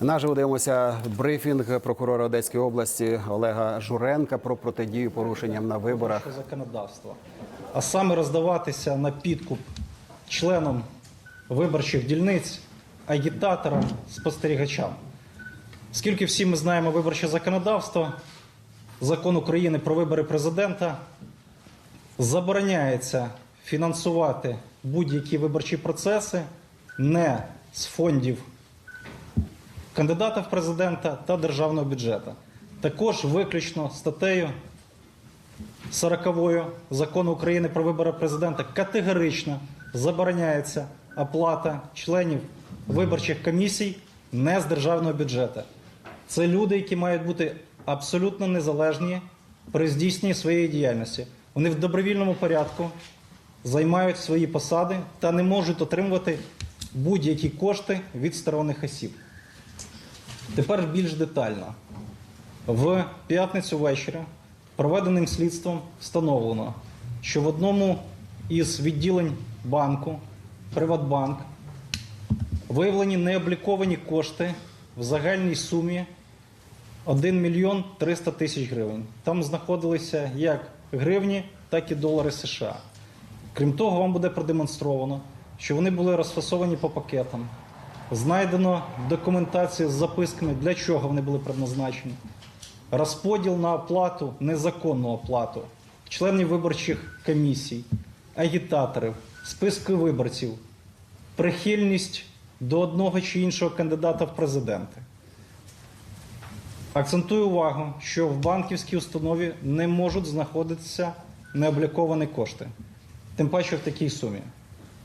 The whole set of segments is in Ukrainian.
Наживо дивимося брифінг прокурора Одеської області Олега Журенка про протидію порушенням на виборах. законодавства, а саме роздаватися на підкуп членам виборчих дільниць, агітаторам, спостерігачам. Оскільки всі ми знаємо виборче законодавство, закон України про вибори президента забороняється фінансувати будь-які виборчі процеси не з фондів кандидата в президента та державного бюджету. Також виключно статтею 40 закону України про вибори президента категорично забороняється оплата членів виборчих комісій не з державного бюджету. Це люди, які мають бути абсолютно незалежні при здійсненні своєї діяльності. Вони в добровільному порядку займають свої посади та не можуть отримувати будь-які кошти від сторонніх осіб. Тепер більш детально. В п'ятницю ввечері проведеним слідством встановлено, що в одному із відділень банку Приватбанк виявлені необліковані кошти в загальній сумі 1 мільйон 300 тисяч гривень. Там знаходилися як гривні, так і долари США. Крім того, вам буде продемонстровано, що вони були розфасовані по пакетам. Знайдено документацію з записками, для чого вони були предназначені. Розподіл на оплату, незаконну оплату членів виборчих комісій, агітаторів, списки виборців, прихильність до одного чи іншого кандидата в президенти. Акцентую увагу, що в банківській установі не можуть знаходитися необліковані кошти, тим паче в такій сумі.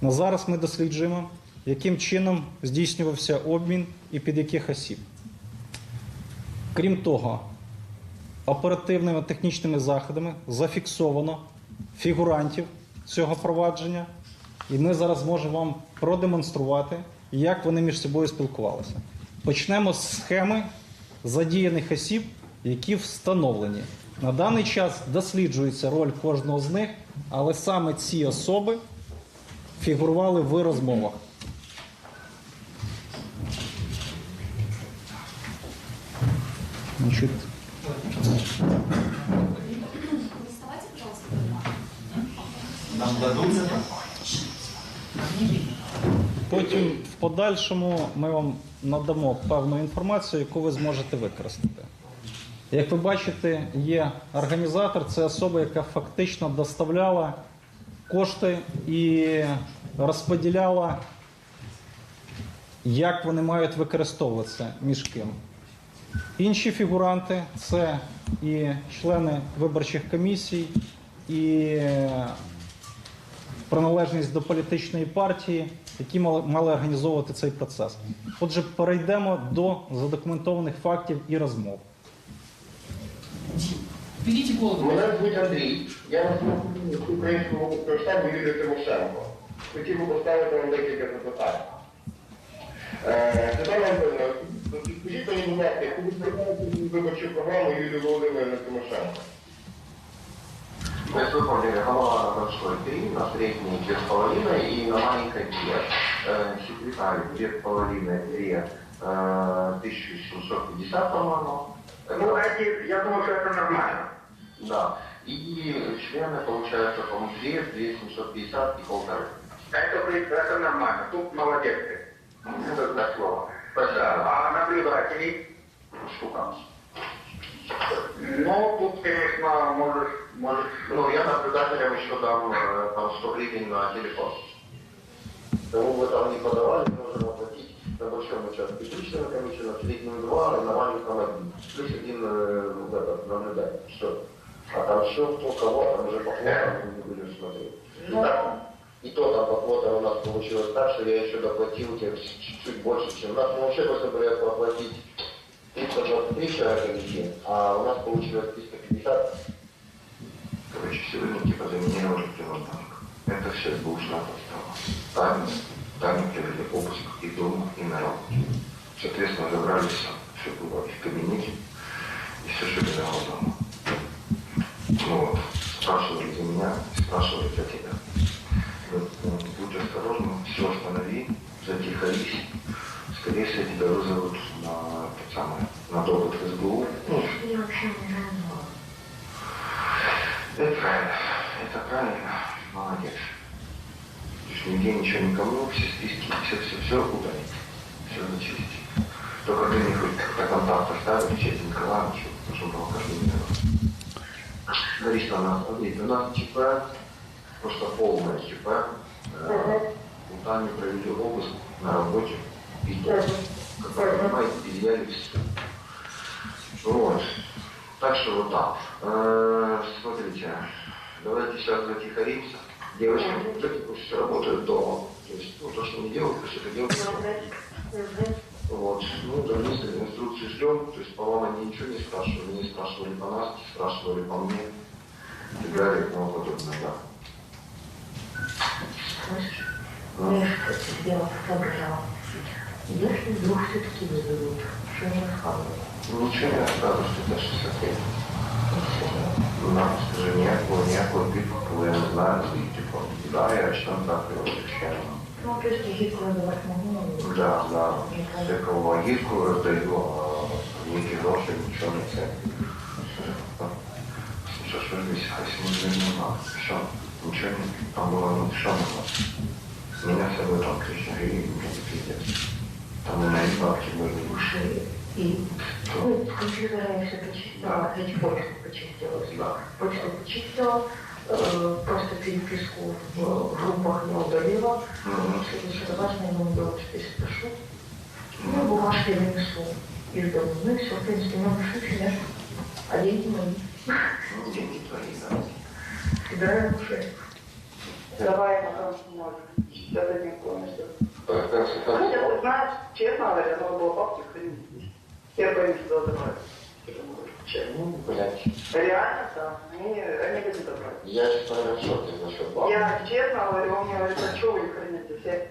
На зараз ми досліджуємо, яким чином здійснювався обмін і під яких осіб. Крім того, оперативними технічними заходами зафіксовано фігурантів цього провадження, і ми зараз можемо вам продемонструвати, як вони між собою спілкувалися. Почнемо з схеми задіяних осіб, які встановлені. На даний час досліджується роль кожного з них, але саме ці особи фігурували в розмовах. Пожалуйста, Нам дадуть це? Потім в подальшому ми вам надамо певну інформацію, яку ви зможете використати. Як ви бачите, є організатор, це особа, яка фактично доставляла кошти і розподіляла, як вони мають використовуватися між ким. Інші фігуранти це і члени виборчих комісій, і приналежність до політичної партії, які мали, організовувати цей процес. Отже, перейдемо до задокументованих фактів і розмов. Підіть голову. Мене звуть Андрій. Я службі українського штабу Юрія Тимошенко. Хотів би поставити вам декілька запитань. Е, Світлана Антонівна, скажіть мені, будь ласка, яку ви приймаєте виборчу програму Юлії Володимирівни Тимошенко? Мы выполнили голова на большой 3, на средней 2,5 и на маленькой 2. Э, секретарь 2,5, 2, э, 1750, по-моему. Ну, эти, я думаю, что это нормально. Да. И члены, получается, по-моему, 2, 2, 750 и полторы. Это, при- это нормально. Тут молодец ты. Это так слово. Да. А наблюдатели? Штука. Ну, тут, конечно, можешь, можешь... Ну, я наблюдателям еще дам э, там 100 гривен на телефон. Кому бы там не подавали, можем оплатить на большом участке личную комиссию, на среднем 2, а на маленьком 1. Плюс один э, ну, этот, наблюдатель. Все. А там все, кто кого, там уже по квотам мы не будем смотреть. И, Ну, так, И то там по квотам у нас получилось так, что я еще доплатил чуть-чуть больше, чем у нас. Мы вообще должны были оплатить 323 человека везде, а у нас получилось 350 Короче, сегодня типа заминировали Приватбанк. Это все бушлат осталось. Тайно, тайно провели обыск и дома, и на работе. Соответственно, забрались, все было и в кабинете, и все, что лежало дома. Ну вот, спрашивали за меня, и спрашивали за тебя. Вот, ну, будь осторожным, все останови, затихарись. Скорее всего, тебя вызовут на самое, на допуск СБУ. Ну, Я вообще не знаю. это правильно, это правильно, молодец. То есть никому, все списки, все, все, все удалить, все зачистить. Только ты не хоть до контакт оставить, честь Николаевичу, потому что было каждый день. Говоришь, у нас, у нас ЧП, просто полное ЧП. Э, Тани провели обыск на работе, и как вы понимаете, изъяли все. Вот. Так что вот так. Э, смотрите, давайте сейчас затихаримся. Девочки, мужики пусть работают дома. То есть, ну, то, что не делают, пусть это делают дома. Вот. Ну, да, мы инструкции ждем. То есть, по вам они ничего не спрашивали. Не спрашивали по нас, не спрашивали по мне. И так далее, и тому подобное, да. Что-то дело соображал. Если вдруг все-таки вызовут, что не рассказывают. Ну, Ничего не рассказываю, что это 65. Скажи, ніякого, ніякого я не знаю, і, типу, да, я що так його захищаю. Ну, есть гидко называть могу. Да, да, всяку вагітку роздаю, а ніякі гроші, нічого не це. Що ж ви десь, хай не нема. Що? Нічого не, там було, ну, що нема. Мене все було там тисяча гривень, мені пиздец. Там і на бабки були. И хоть ключевая это почитала, хоть почту почистила, почту почистила, просто переписку в группах не удалила, если что-то важное, но я вот здесь. Ну, бумажки вынесу из дома. Ну и все, в принципе, у меня пошли. А деньги мои. Ну, деньги твои, да. Собираем уже. Давай, потому что можно. Даже не помню. Хотя, ты знаешь, честно говоря, надо было бабки хранить. Я боюсь туда блядь. Реально, да. Они, они хотят забрать. Я, шоке насчет бабки. Я честно говорю, он мне говорит, а что храните все?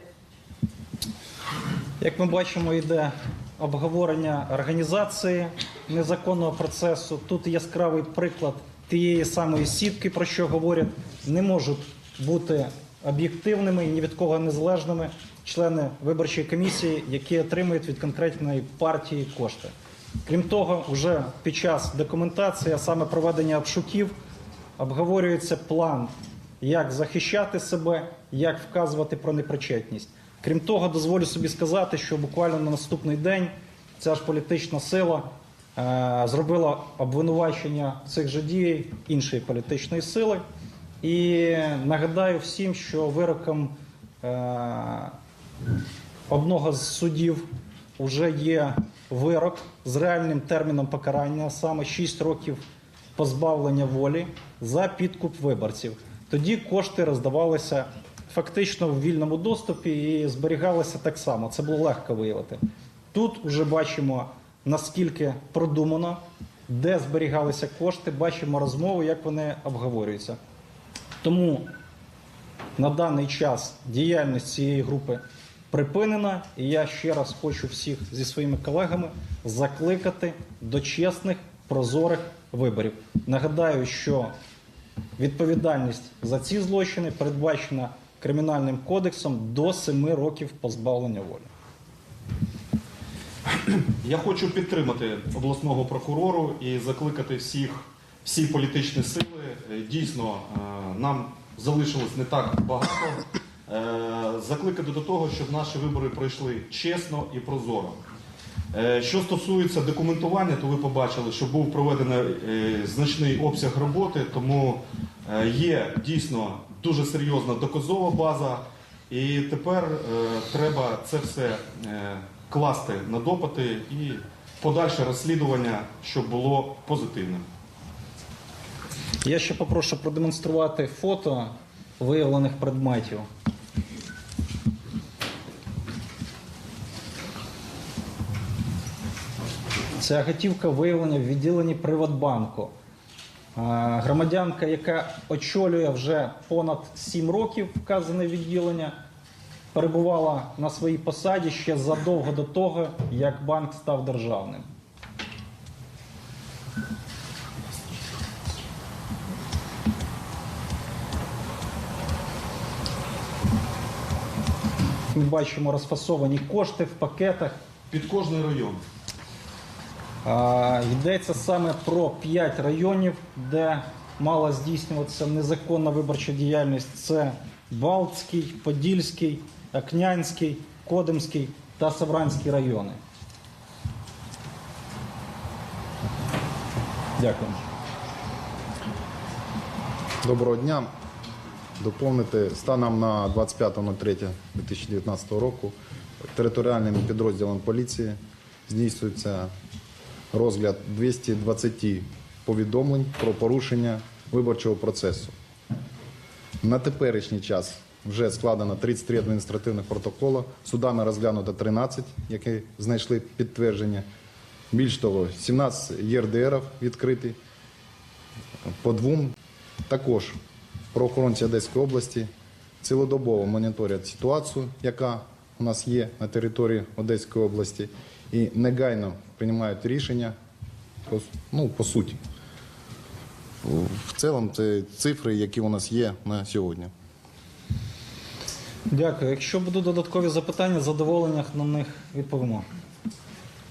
Як ми бачимо, йде обговорення організації незаконного процесу. Тут яскравий приклад тієї самої сітки, про що говорять, не можуть бути об'єктивними і ні від кого незалежними члени виборчої комісії, які отримують від конкретної партії кошти. Крім того, вже під час документації, а саме проведення обшуків, обговорюється план, як захищати себе, як вказувати про непричетність. Крім того, дозволю собі сказати, що буквально на наступний день ця ж політична сила е, зробила обвинувачення цих же дій іншої політичної сили. І нагадаю всім, що вироком е, одного з судів вже є вирок з реальним терміном покарання, саме 6 років позбавлення волі за підкуп виборців. Тоді кошти роздавалися фактично в вільному доступі і зберігалися так само. Це було легко виявити. Тут вже бачимо наскільки продумано, де зберігалися кошти, бачимо розмову, як вони обговорюються. Тому на даний час діяльність цієї групи припинена, і я ще раз хочу всіх зі своїми колегами закликати до чесних, прозорих виборів. Нагадаю, що відповідальність за ці злочини передбачена кримінальним кодексом до 7 років позбавлення волі. Я хочу підтримати обласного прокурору і закликати всіх, всі політичні сили. Е, Дійсно, е, нам залишилось не так багато. Е, Закликати до того, щоб наші вибори пройшли чесно і прозоро. Е, Що стосується документування, то ви побачили, що був проведений е, значний обсяг роботи, тому є дійсно дуже серйозна доказова база, і тепер треба це все класти на допити і подальше розслідування, щоб було позитивним. Я ще попрошу продемонструвати фото виявлених предметів. Ця готівка виявлена в відділенні Приватбанку. Громадянка, яка очолює вже понад 7 років вказане відділення, перебувала на своїй посаді ще задовго до того, як банк став державним. Ми бачимо розфасовані кошти в пакетах. Під кожний район. Йдеться саме про 5 районів, де мала здійснюватися незаконна виборча діяльність. Це Балтський, Подільський, Окнянський, Кодимський та Савранський райони. Дякую. Доброго дня. Доповнити станом на 25.03.2019 року територіальним підрозділом поліції здійснюється розгляд 220 повідомлень про порушення виборчого процесу. На теперішній час вже складено 33 адміністративних протоколи, судами розглянуто 13, які знайшли підтвердження. Більш того, 17 ЄРДРів відкриті, по двом також правоохоронці Одеської області цілодобово моніторять ситуацію, яка у нас є на території Одеської області, і негайно приймають рішення по, ну, по суті. В цілому це цифри, які у нас є на сьогодні. Дякую. Якщо будуть додаткові запитання, з задоволенням на них відповімо.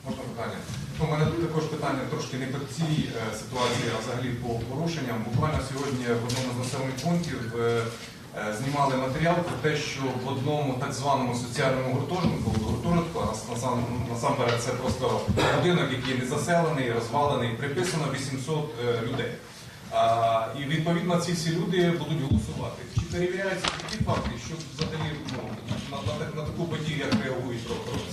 Можна питання? Ну, у мене також питання трошки не по цій е, ситуації, а взагалі по порушенням. Буквально сьогодні в одному з населених пунктів е, знімали матеріал про те, що в одному так званому соціальному гуртожитку, гуртожитку, насамперед це просто будинок, який не заселений, розвалений, приписано 800 е, людей. А, і відповідно ці всі люди будуть голосувати. Чи перевіряються такі факти, що взагалі ну, на, на, на таку подію, як реагують правоохоронці?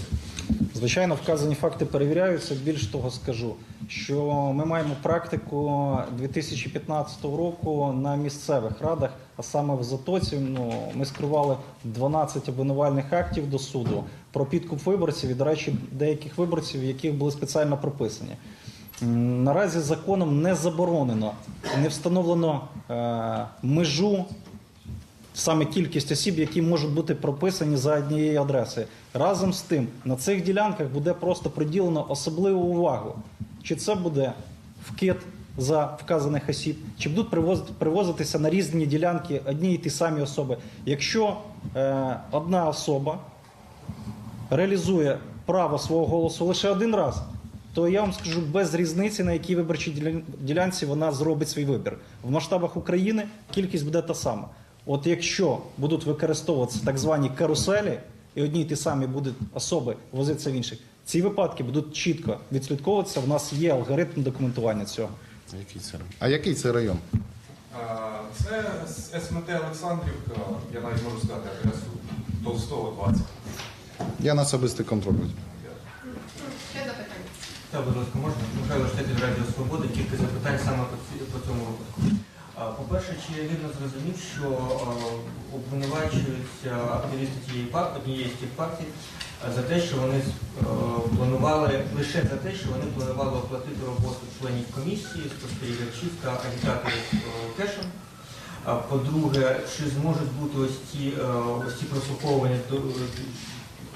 Звичайно, вказані факти перевіряються. Більш того, скажу, що ми маємо практику 2015 року на місцевих радах, а саме в Затоці. Ну ми скривали 12 обвинувальних актів до суду про підкуп виборців і, до речі, деяких виборців, яких були спеціально прописані. Наразі законом не заборонено, не встановлено е, межу саме кількість осіб, які можуть бути прописані за однією адресою. Разом з тим, на цих ділянках буде просто приділено особливу увагу. Чи це буде вкид за вказаних осіб, чи будуть привозитися на різні ділянки одні і ті самі особи. Якщо е, одна особа реалізує право свого голосу лише один раз, то я вам скажу без різниці, на якій виборчій ділянці вона зробить свій вибір. В масштабах України кількість буде та сама. От якщо будуть використовуватися так звані каруселі, і одні й ті самі будуть особи возитися в інших, ці випадки будуть чітко відслідковуватися. В нас є алгоритм документування цього. А який це район? А який це район? Це СМТ Олександрівка, я навіть можу сказати адресу Толстого 20. Я на особистий контроль. запитання. Так, будь ласка, можна? Михайло Штетель, Радіо Свобода, кілька запитань саме по, по цьому випадку. По-перше, чи я вірно зрозумів, що обвинувачуються активісти тієї партії, однієї з тих партій, за те, що вони е, планували, лише за те, що вони планували оплатити роботу членів комісії, спостерігачів та агітаторів е, кешем. По-друге, чи зможуть бути ось е, ось ці прослуховування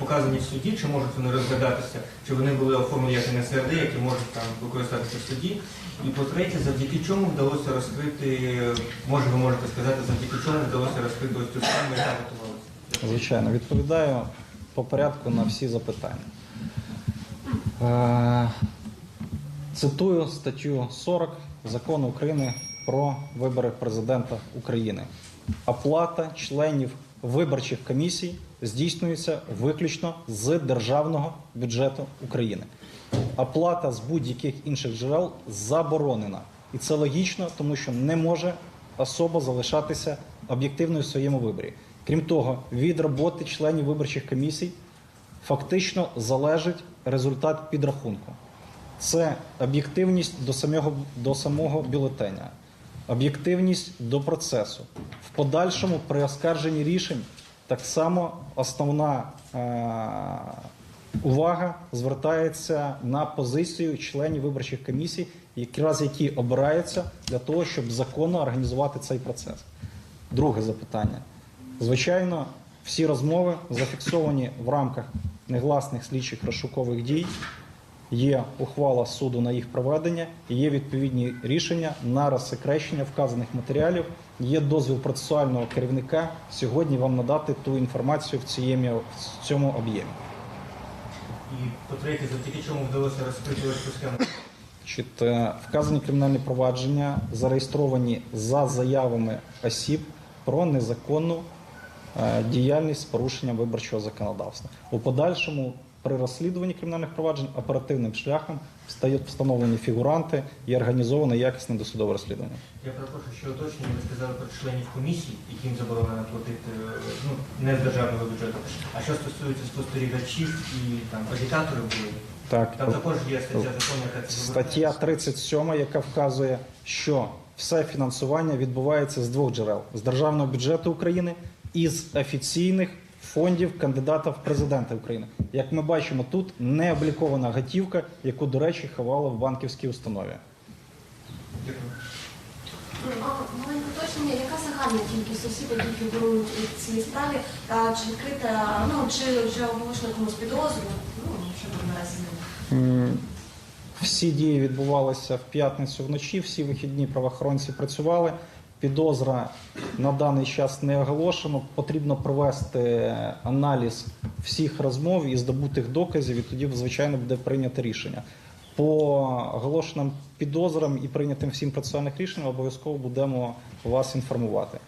показані в суді, чи можуть вони розглядатися, чи вони були оформлені як НСРД, які можуть там використатися в суді. І по-третє, завдяки чому вдалося розкрити, може ви можете сказати, завдяки чому вдалося розкрити ось цю схему, яка готувалася. Звичайно, відповідаю по порядку на всі запитання. Е, Цитую статтю 40 закону України про вибори президента України. Оплата членів виборчих комісій здійснюється виключно з державного бюджету України. Оплата з будь-яких інших джерел заборонена. І це логічно, тому що не може особа залишатися об'єктивною в своєму виборі. Крім того, від роботи членів виборчих комісій фактично залежить результат підрахунку. Це об'єктивність до самого, до самого бюлетеня, об'єктивність до процесу. В подальшому при оскарженні рішень так само основна е- увага звертається на позицію членів виборчих комісій, якраз які обираються для того, щоб законно організувати цей процес. Друге запитання. Звичайно, всі розмови зафіксовані в рамках негласних слідчих розшукових дій. Є ухвала суду на їх проведення, є відповідні рішення на розсекречення вказаних матеріалів. Є дозвіл процесуального керівника сьогодні вам надати ту інформацію в цієму- в цьому об'ємі. І по-третє, завдяки чому вдалося розкрити цю схему? Значить, е, вказані кримінальні провадження зареєстровані за заявами осіб про незаконну е, діяльність з порушенням виборчого законодавства. У подальшому при розслідуванні кримінальних проваджень оперативним шляхом стають встановлені фігуранти і організоване якісне досудове розслідування. Я перепрошую, що уточнення ви сказали про членів комісій, яким заборонено платити е, ну, не з державного бюджету. А що стосується спостерігачів і там агітатори були, Так, там також є стаття закону, яка це Стаття 37, яка вказує, що все фінансування відбувається з двох джерел: з державного бюджету України і з офіційних фондів кандидата в президенти України. Як ми бачимо, тут не облікована готівка, яку, до речі, ховали в банківській установі. Маленьке уточнення, яка загальна кількість осіб, які фігурують у цій справі, та чи відкрита, ну чи вже оголошено комусь підозру, ну що там наразі немає. Всі дії відбувалися в п'ятницю вночі, всі вихідні правоохоронці працювали. Підозра на даний час не оголошено. Потрібно провести аналіз всіх розмов і здобутих доказів, і тоді, звичайно, буде прийнято рішення. По оголошеним підозрам і прийнятим всім процесуальних рішенням обов'язково будемо вас інформувати.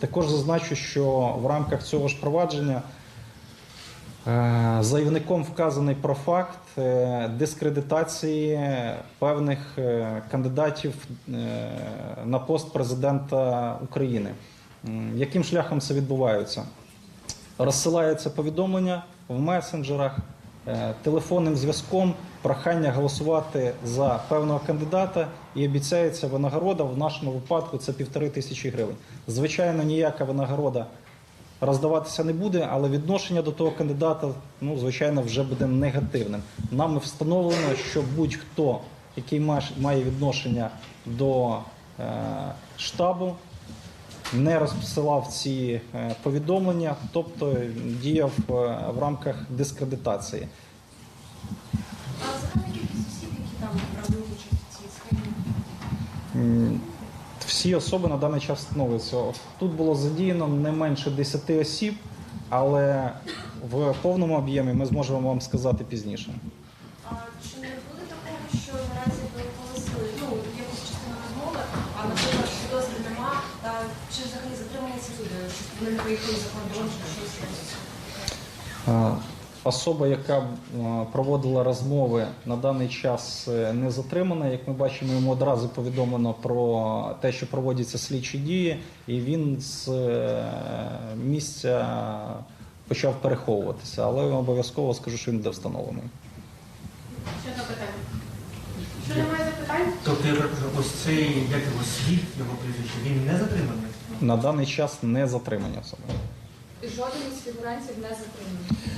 Також зазначу, що в рамках цього ж провадження Заявником вказаний про факт е, дискредитації певних е, кандидатів е, на пост президента України. Яким шляхом це відбувається? Розсилається повідомлення в месенджерах, е, телефонним зв'язком, прохання голосувати за певного кандидата і обіцяється винагорода. В нашому випадку це півтори тисячі гривень. Звичайно, ніяка винагорода роздаватися не буде, але відношення до того кандидата, ну, звичайно, вже буде негативним. Нами встановлено, що будь-хто, який має- відношення до е, штабу, не розпосилав ці е, повідомлення, тобто діяв е, в рамках дискредитації. А загальна кількість осіб, які там брали участь у цій схемі? Всі особи на даний час встановлюються. Тут було задіяно не менше 10 осіб, але в повному об'ємі ми зможемо вам сказати пізніше. А чи не буде такого, що наразі ви оголосили ну якусь частину розмови, а наприклад підозри нема, та чи взагалі затримані ці люди, вони не поїхали за кордон, чи щось? Особа, яка проводила розмови на даний час е, не затримана. Як ми бачимо, йому одразу повідомлено про те, що проводяться слідчі дії, і він з е, місця почав переховуватися. Але обов'язково скажу, що він буде встановлений. Питання. Що немає запитань? Тобто ось цей як його світ, його прізвище, він не затриманий. На даний час не затримані особи. Жоден із фігурантів не затриманий.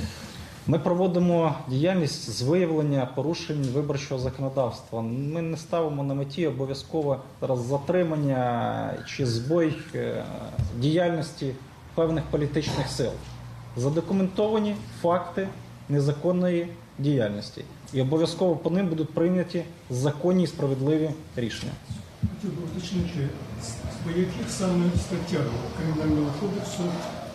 Ми проводимо діяльність з виявлення порушень виборчого законодавства. Ми не ставимо на меті обов'язково затримання чи збой е, діяльності певних політичних сил. Задокументовані факти незаконної діяльності. І обов'язково по ним будуть прийняті законні і справедливі рішення. Хотів би уточнити, по яких саме статтях Кримінального кодексу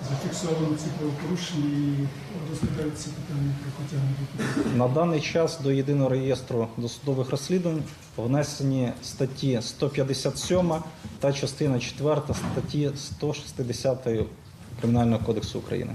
зафіксовано ці правопорушення і розглядаються питання про притягнення На даний час до єдиного реєстру досудових розслідувань внесені статті 157 та частина 4 статті 160 Кримінального кодексу України.